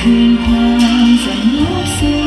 คือความสงบสุข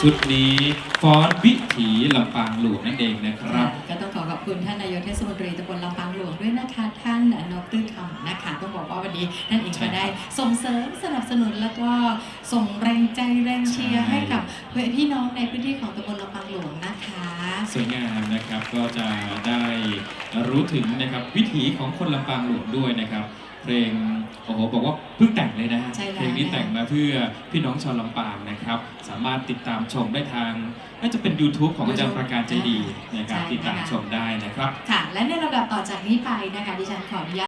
ชุดนี้ฟ้อนวิถีลำปางหลวงนั่นเองนะครับ ก็ต้องขอขอบอบคุณท่านนายกเทศมนตรีตำบลลำปางหลวงด้วยนะคะท่านนพตื้อคำนะคะต้องบอกว่าวันนี้ท่านเองก็ได้ส่งเสริมสนับสนุนแล้วก็ส่งแรงใจแรงเชียร์ให้กับพี่น้องในพื้นที่ของตำบลลำปางหลวงนะคะสวยงามนะครับก็จะได้รู้ถึงนะครับวิถีของคนลำปางหลวงด้วยนะครับ เพลงโอ้โหบอกว่าเพิ่งแต่งเลยนะฮะใช่แล้วเพลงนี้แต่งมาเพื่อพี่น้องชาวลำปางนะครับ สามารถติดตามชมได้ทางน่าจะเป็น YouTube ของอาจารย์ประการใจดีนะครับใช่ติดตามนะคะชมได้นะครับ ค่ะ และในระดับต่อจากนี้ไปนะคะดิฉันขออนุญาต